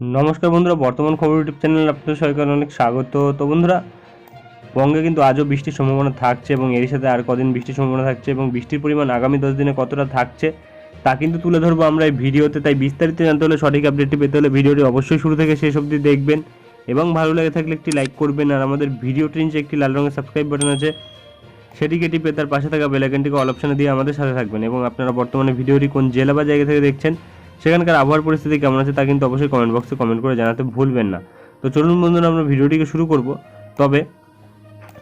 নমস্কার বন্ধুরা, বর্তমান খবর ইউটিউব চ্যানেল আপনাদের সবাইকে অনেক স্বাগত। তো বন্ধুরা, বঙ্গে কিন্তু আজও বৃষ্টির সম্ভাবনা থাকছে এবং এর সাথে আর কদিন বৃষ্টির সম্ভাবনা থাকছে এবং বৃষ্টির পরিমাণ আগামী দশ দিনে কতটা থাকছে তা কিন্তু তুলে ধরবো আমরা এই ভিডিওতে। তাই বিস্তারিত জানতে হলে সঠিক আপডেটটি পেতে হলে ভিডিওটি অবশ্যই শুরু থেকে শেষ অবধি দেখবেন এবং ভালো লেগে থাকলে একটি লাইক করবেন। আর আমাদের ভিডিওটির নিচে একটি লাল রঙের সাবস্ক্রাইব বাটন আছে সেটিকে টিপে তার পাশে থাকা বেলাইকনটিকে অল অপশানে দিয়ে আমাদের সাথে থাকবেন। এবং আপনারা বর্তমানে ভিডিওটি কোন জেলা বা জায়গা থেকে দেখছেন সেখানকার আবহাওয়ার পরিস্থিতি কেমন আছে তা কিন্তু অবশ্যই কমেন্ট বক্সে কমেন্ট করে জানাতে ভুলবেন না। তো চলুন বন্ধুরা, আমরা ভিডিওটিকে শুরু করব। তবে,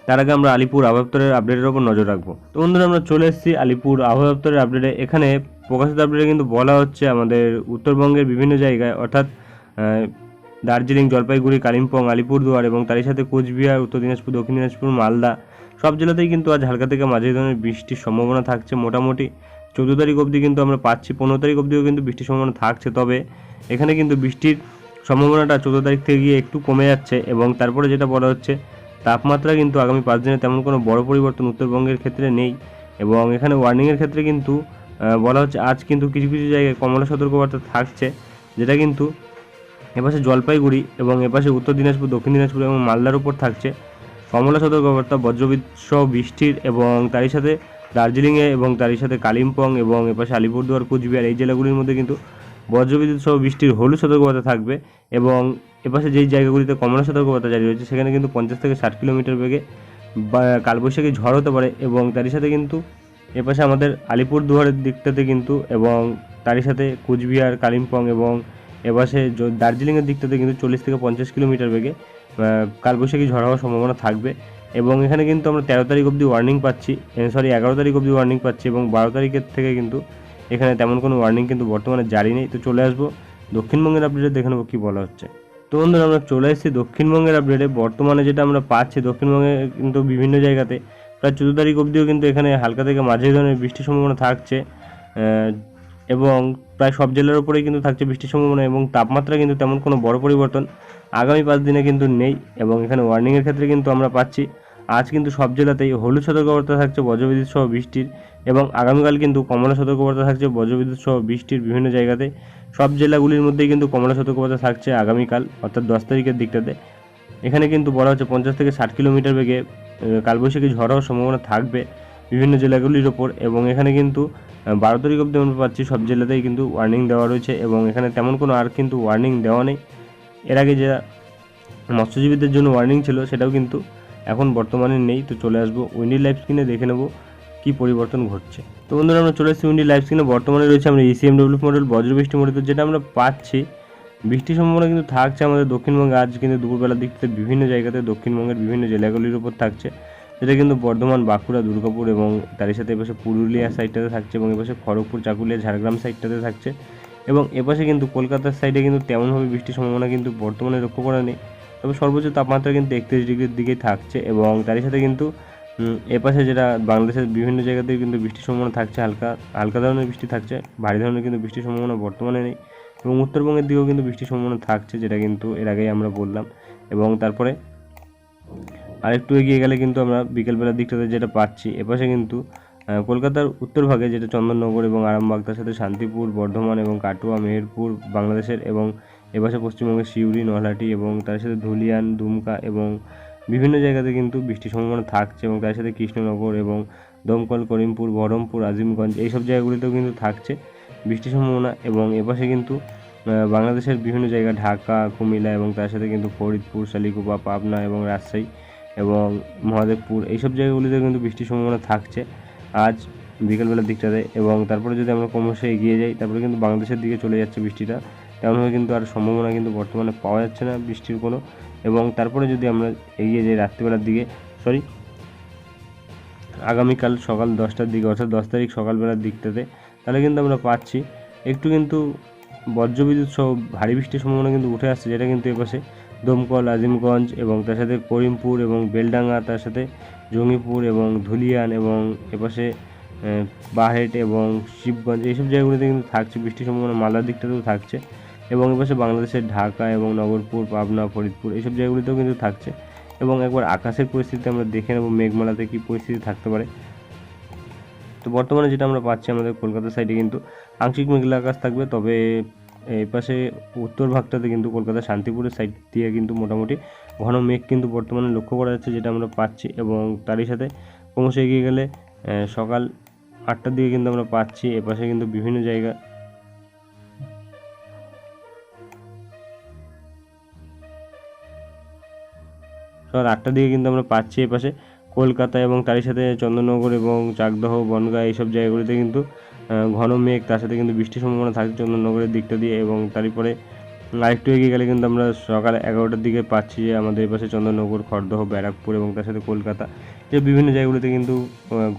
তার আগে আমরা আলিপুর আবহাওয়া দপ্তরের আপডেটের ওপর নজর রাখব। তো বন্ধুরা, আমরা চলে এসেছি আলিপুর আবহাওয়া দপ্তরের আপডেটে এখানে প্রকাশিত আপডেটে কিন্তু বলা হচ্ছে আমাদের উত্তরবঙ্গের বিভিন্ন জায়গায়, অর্থাৎ দার্জিলিং, জলপাইগুড়ি, কালিম্পং, আলিপুরদুয়ার এবং তারই সাথে কোচবিহার, উত্তর দিনাজপুর, দক্ষিণ দিনাজপুর, মালদা সব জেলাতেই কিন্তু আজ হালকা থেকে মাঝারি ধরনের বৃষ্টির সম্ভাবনা থাকছে মোটামুটি। চৌদ্দ তারিখ অবধি কিন্তু আমরা পাচ্ছি, পনেরো তারিখ অবধিও কিন্তু বৃষ্টির সম্ভাবনা থাকছে। তবে এখানে কিন্তু বৃষ্টির সম্ভাবনাটা চৌদ্দ তারিখ থেকে গিয়ে একটু কমে যাচ্ছে এবং তারপরে যেটা বলা হচ্ছে, তাপমাত্রা কিন্তু আগামী পাঁচ দিনে তেমন কোনো বড় পরিবর্তন উত্তরবঙ্গের ক্ষেত্রে নেই এবং এখানে ওয়ার্নিংয়ের ক্ষেত্রে কিন্তু বলা হচ্ছে আজ কিন্তু কিছু কিছু জায়গায় কমলা সতর্কবার্তা থাকছে, যেটা কিন্তু এপাশে জলপাইগুড়ি এবং এপাশে উত্তর দিনাজপুর, দক্ষিণ দিনাজপুর এবং মালদার উপর থাকছে। কমলা সতর্কবার্তা, বজ্রবিদ্যুৎ সহ বৃষ্টির এবং তারই সাথে দার্জিলিংয়ে এবং তারই সাথে কালিম্পং এবং এপাশে আলিপুরদুয়ার, কুচবিহার এই জেলাগুলির মধ্যে কিন্তু বজ্রবিদ্যুৎ সহ বৃষ্টির হলুদ সতর্কবার্তা থাকবে এবং এপাশে যেই জায়গাগুলিতে কমলা সতর্কবার্তা জারি রয়েছে, সেখানে কিন্তু পঞ্চাশ থেকে ষাট কিলোমিটার বেগে কালবৈশাখী ঝড় হতে পারে এবং তারই সাথে কিন্তু এপাশে আমাদের আলিপুরদুয়ারের দিকটাতে কিন্তু এবং তারই সাথে কুচবিহার, কালিম্পং এবং এপাশে দার্জিলিংয়ের দিকটাতে কিন্তু চল্লিশ থেকে পঞ্চাশ কিলোমিটার বেগে কালবৈশাখী ঝড় হওয়ার সম্ভাবনা থাকবে। এবং এখানে কিন্তু আমরা তেরো তারিখ অবধি ওয়ার্নিং পাচ্ছি সরি এগারো তারিখ অবধি ওয়ার্নিং পাচ্ছি এবং বারো তারিখের থেকে কিন্তু এখানে তেমন কোনো ওয়ার্নিং কিন্তু বর্তমানে জারি নেই। তো চলে আসব দক্ষিণবঙ্গের আপডেটে দেখে নেব কী বলা হচ্ছে। তো বন্ধুরা, আমরা চলে এসেছি দক্ষিণবঙ্গের আপডেটে বর্তমানে যেটা আমরা পাচ্ছি দক্ষিণবঙ্গে কিন্তু বিভিন্ন জায়গাতে, প্রায় চোদ্দ তারিখ অবধিও কিন্তু এখানে হালকা থেকে মাঝারি ধরনের বৃষ্টির সম্ভাবনা থাকছে এবং প্রায় সব জেলার উপরেই কিন্তু থাকছে বৃষ্টির সম্ভাবনা এবং তাপমাত্রা কিন্তু তেমন কোনো বড় পরিবর্তন আগামী পাঁচ দিনে কিন্তু নেই এবং এখানে ওয়ার্নিংয়ের ক্ষেত্রে কিন্তু আমরা পাচ্ছি আজ কিন্তু সব জেলাতেই হলুদ সতর্কবার্তা থাকছে, বজ্রবিদ্যুৎ সহ বৃষ্টির এবং আগামীকাল কিন্তু কমলা সতর্কবার্তা থাকছে, বজ্রবিদ্যুৎ সহ বৃষ্টির বিভিন্ন জায়গাতে। সব জেলাগুলির মধ্যেই কিন্তু কমলা সতর্কবার্তা থাকছে আগামীকাল, অর্থাৎ দশ তারিখের দিকটাতে। এখানে কিন্তু বলা হচ্ছে পঞ্চাশ থেকে ষাট কিলোমিটার বেগে কালবৈশাখী ঝড় হওয়ার সম্ভাবনা থাকবে বিভিন্ন জেলাগুলির ওপর এবং এখানে কিন্তু বারো তারিখ অব্দি আমরা পাচ্ছি, সব জেলাতেই কিন্তু ওয়ার্নিং দেওয়া রয়েছে এবং এখানে তেমন কোনো আর কিন্তু ওয়ার্নিং দেওয়া নেই। এর আগে যে মৎস্যজীবীদের জন্য ওয়ার্নিং ছিল, সেটাও কিন্তু এখন বর্তমানে নেই, তো চলে আসব উইন্ডি লাইফ স্ক্রিনে দেখে নেব কী পরিবর্তন ঘটছে। তো বন্ধুরা, আমরা চলে এসেছি উইন্ডি লাইফ স্ক্রিনে বর্তমানে রয়েছে আমরা E ইসিএমডব্লিউ মডেল বজ্রবৃষ্টি মডেল যেটা আমরা পাচ্ছি, বৃষ্টির সম্ভাবনা কিন্তু থাকছে আমাদের দক্ষিণবঙ্গে। আজ কিন্তু দুপুরবেলার দিক থেকে বিভিন্ন জায়গাতে দক্ষিণবঙ্গের বিভিন্ন জেলাগুলির উপর থাকছে, যেটা কিন্তু বর্ধমান, বাঁকুড়া, দুর্গাপুর এবং তারই সাথে এপাশে পুরুলিয়া সাইডটাতে থাকছে এবং এপাশে খড়গপুর, চাকুলিয়া, ঝাড়গ্রাম সাইডটাতে থাকছে। এবং এপাশে কিন্তু কলকাতার সাইডে কিন্তু তেমনভাবে বৃষ্টির সম্ভাবনা কিন্তু বর্তমানে লক্ষ্য করা নেই। তবে সর্বোচ্চ তাপমাত্রা কিন্তু একত্রিশ ডিগ্রির দিকেই থাকছে এবং তারই সাথে কিন্তু এপাশে যেটা বাংলাদেশের বিভিন্ন জায়গাতেই কিন্তু বৃষ্টির সম্ভাবনা থাকছে, হালকা হালকা ধরনের বৃষ্টি থাকছে, ভারী ধরনের কিন্তু বৃষ্টির সম্ভাবনা বর্তমানে নেই এবং উত্তরবঙ্গের দিকেও কিন্তু বৃষ্টির সম্ভাবনা থাকছে যেটা কিন্তু এর আগেই আমরা বললাম এবং তারপরে আরেকটু এগিয়ে গেলে কিন্তু আমরা বিকেলবেলার দিকটাতে যেটা পাচ্ছি এপাশে কিন্তু কলকাতার উত্তরভাগে যেটা চন্দননগর এবং আরামবাগ তার সাথে শান্তিপুর, বর্ধমান এবং কাটোয়া, মেহেরপুর, বাংলাদেশের এবং এপাশে পশ্চিমবঙ্গের সিউড়ি, নলহাটি এবং তার সাথে ধুলিয়ান, দুমকা এবং বিভিন্ন জায়গাতে কিন্তু বৃষ্টির সম্ভাবনা থাকছে এবং তার সাথে কৃষ্ণনগর এবং দমকল, করিমপুর, বহরমপুর, আজিমগঞ্জ এইসব জায়গাগুলিতেও কিন্তু থাকছে বৃষ্টির সম্ভাবনা এবং এপাশে কিন্তু বাংলাদেশের বিভিন্ন জায়গা ঢাকা, কুমিল্লা এবং তার সাথে কিন্তু ফরিদপুর, শালিকুপা, পাবনা এবং রাজশাহী এবং মহাদেবপুর এইসব জায়গাগুলিতে কিন্তু বৃষ্টির সম্ভাবনা থাকছে। আজ বিকেলবেলার দিকটাতে এবং তারপরে যদি আমরা ক্রমশ এগিয়ে যাই, তারপরে কিন্তু বাংলাদেশের দিকে চলে যাচ্ছে বৃষ্টিটা। তেমনভাবে কিন্তু আর সম্ভাবনা কিন্তু বর্তমানে পাওয়া যাচ্ছে না বৃষ্টির কোনো। এবং তারপরে যদি আমরা এগিয়ে যাই রাত্রিবেলার দিকে সরি আগামীকাল সকাল দশটার দিকে, অর্থাৎ দশ তারিখ সকালবেলার দিকটাতে, তাহলে কিন্তু আমরা পাচ্ছি। একটু কিন্তু বজ্রবিদ্যুৎ সহ ভারী বৃষ্টির সম্ভাবনা কিন্তু উঠে আসছে, যেটা কিন্তু এপাশে দমকল, আজিমগঞ্জ এবং তার সাথে করিমপুর এবং বেলডাঙ্গা, তার সাথে জঙ্গিপুর এবং ধুলিয়ান এবং এপাশে বাহেট এবং শিবগঞ্জ, এইসব জায়গাগুলিতে কিন্তু থাকছে বৃষ্টির সম্ভাবনা, মালদার দিকটাতেও থাকছে। এবং এপাশে বাংলাদেশের ঢাকা এবং নগরপুর, পাবনা, ফরিদপুর, এইসব জায়গাগুলিতেও কিন্তু থাকছে। এবং একবার আকাশের পরিস্থিতি আমরা দেখে নেব মেঘমালাতে কী পরিস্থিতি থাকতে পারে। তো বর্তমানে যেটা আমরা পাচ্ছি আমাদের কলকাতা সাইডে কিন্তু আংশিক মেঘলা আকাশ থাকবে, তবে এই পাশে উত্তর ভাগটাতে কিন্তু কলকাতা শান্তিপুরের সাইড দিয়ে কিন্তু মোটামুটি ঘন মেঘ কিন্তু বর্তমানে লক্ষ্য করা যাচ্ছে যেটা আমরা পাচ্ছি। এবং তারই সাথে ক্রমশ এগিয়ে গেলে সকাল আটটার দিকে কিন্তু আমরা পাচ্ছি। এপাশে কিন্তু বিভিন্ন জায়গা সকাল আটটার দিকে কিন্তু আমরা পাচ্ছি এপাশে কলকাতা এবং তারই সাথে চন্দননগর এবং চাকদহ, বনগাঁ এইসব জায়গাগুলিতে কিন্তু ঘন মেঘ, তার সাথে কিন্তু বৃষ্টির সম্ভাবনা থাকছে চন্দননগরের দিকটা দিয়ে এবং তারই পরে আরেকটু এগিয়ে গেলে কিন্তু আমরা সকাল এগারোটার দিকে পাচ্ছি যে আমাদের এপাশে চন্দননগর, খড়দহ, ব্যারাকপুর এবং তার সাথে কলকাতা। যে বিভিন্ন জায়গাগুলিতে কিন্তু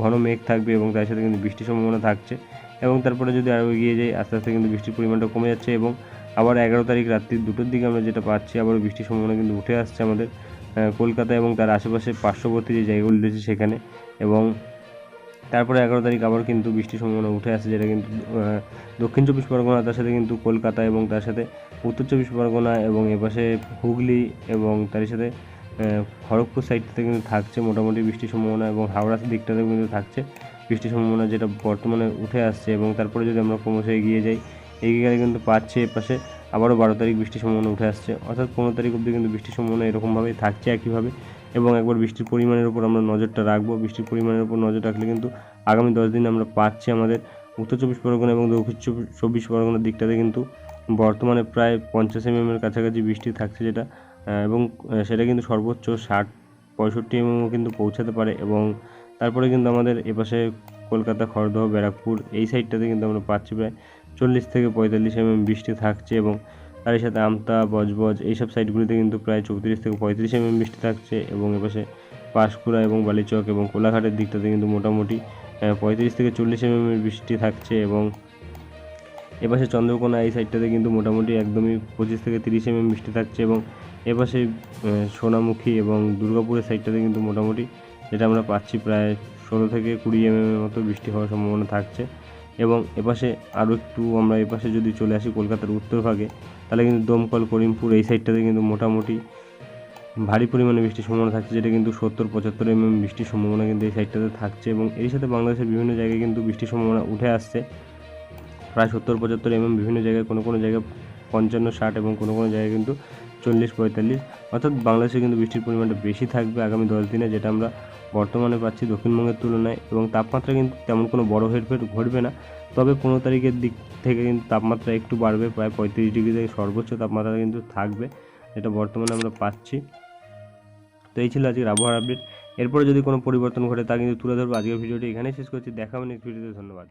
ঘন মেঘ থাকবে এবং তার সাথে কিন্তু বৃষ্টির সম্ভাবনা থাকছে এবং তারপরে যদি আরও এগিয়ে যাই, আস্তে আস্তে কিন্তু বৃষ্টির পরিমাণটা কমে যাচ্ছে এবং আবার এগারো তারিখ রাত্রি দুটোর দিকে আমরা যেটা পাচ্ছি আবার বৃষ্টির সম্ভাবনা কিন্তু উঠে আসছে আমাদের। কলকাতা এবং তার আশেপাশে পার্শ্ববর্তী যে জায়গাগুলি রয়েছে সেখানে এবং তারপরে এগারো তারিখ আবার কিন্তু বৃষ্টির সম্ভাবনা উঠে আসছে যেটা কিন্তু দক্ষিণ চব্বিশ পরগনা, তার সাথে কিন্তু কলকাতা এবং তার সাথে উত্তর চব্বিশ পরগনা এবং এপাশে হুগলি এবং তার সাথে খড়গপুর সাইডটাতে কিন্তু থাকছে মোটামুটি বৃষ্টির সম্ভাবনা এবং হাওড়ার দিকটাতেও কিন্তু থাকছে বৃষ্টির সম্ভাবনা যেটা বর্তমানে উঠে আসছে এবং তারপরে যদি আমরা ক্রমশ এগিয়ে যাই, এগিয়ে গেলে কিন্তু পাচ্ছে এপাশে আবারও বারো তারিখ বৃষ্টির সম্ভাবনা উঠে আসছে। অর্থাৎ পনেরো তারিখ অবধি কিন্তু বৃষ্টির সম্ভাবনা এরকমভাবেই থাকছে একইভাবে এবং একবার বৃষ্টির পরিমাণের উপর আমরা নজরটা রাখব। বৃষ্টির পরিমাণের উপর নজর রাখলে কিন্তু আগামী দশ দিন আমরা পাচ্ছি আমাদের উত্তর চব্বিশ পরগনা এবং দক্ষিণ চব্বিশ- পরগনার দিকটাতে কিন্তু বর্তমানে প্রায় পঞ্চাশ এম এর কাছাকাছি বৃষ্টি থাকছে যেটা এবং সেটা কিন্তু সর্বোচ্চ ষাট, পঁয়ষট্টি এমএমও কিন্তু পৌঁছাতে পারে এবং তারপরে কিন্তু আমাদের এপাশে কলকাতা, খড়দহ, ব্যারাকপুর এই সাইডটাতে কিন্তু আমরা পাচ্ছি প্রায় চল্লিশ থেকে পঁয়তাল্লিশ এমএম বৃষ্টি থাকছে এবং তারই সাথে আমতা, বজবজ এইসব সাইডগুলিতে কিন্তু প্রায় চৌত্রিশ থেকে পঁয়ত্রিশ এমএম বৃষ্টি থাকছে এবং এপাশে পাঁশকুড়া এবং বালিচক এবং কোলাঘাটের দিকটাতে কিন্তু মোটামুটি পঁয়ত্রিশ থেকে চল্লিশ এমএম এর বৃষ্টি থাকছে এবং এপাশে চন্দ্রকোনা এই সাইডটাতে কিন্তু মোটামুটি একদমই পঁচিশ থেকে তিরিশ এমএম বৃষ্টি থাকছে এবং এপাশে সোনামুখী এবং দুর্গাপুরের সাইডটাতে কিন্তু মোটামুটি যেটা আমরা পাচ্ছি প্রায় ষোলো থেকে কুড়ি এমএম এর মতো বৃষ্টি হওয়ার সম্ভাবনা থাকছে। এবং এপাশে আরও একটু আমরা এপাশে যদি চলে আসি কলকাতার উত্তর ভাগে, তাহলে কিন্তু দমকল, করিমপুর এই সাইডটাতে কিন্তু মোটামুটি ভারী পরিমাণে বৃষ্টির সম্ভাবনা থাকছে, যেটা কিন্তু সত্তর, পঁচাত্তর এম এম বৃষ্টির সম্ভাবনা কিন্তু এই সাইডটাতে থাকছে। এবং এর সাথে বাংলাদেশের বিভিন্ন জায়গায় কিন্তু বৃষ্টির সম্ভাবনা উঠে আসছে। প্রায় সত্তর, পঁচাত্তর এমএম বিভিন্ন জায়গায়, কোনো কোনো জায়গায় পঞ্চান্ন, ষাট এবং কোনো কোনো জায়গায় কিন্তু চল্লিশ, পঁয়তাল্লিশ। অর্থাৎ বাংলাদেশে কিন্তু বৃষ্টির পরিমাণটা বেশি থাকবে আগামী দশ দিনে, যেটা আমরা বর্তমানে পাচ্ছি দক্ষিণবঙ্গের তুলনায় এবং তাপমাত্রা কিন্তু তেমন কোনো বড় হেরফের ঘটবে না। তবে পনেরো তারিখের দিক থেকে কিন্তু তাপমাত্রা একটু বাড়বে, প্রায় পঁয়ত্রিশ ডিগ্রি থেকে সর্বোচ্চ তাপমাত্রা কিন্তু থাকবে এটা বর্তমানে আমরা পাচ্ছি। তো এই ছিল আজকের আবহাওয়ার আপডেট এরপরে যদি কোনো পরিবর্তন ঘটে তা কিন্তু তুলে ধরবো। আজকের ভিডিওটি এখানেই শেষ করছি। দেখা নেক্সট ভিডিওতে ধন্যবাদ।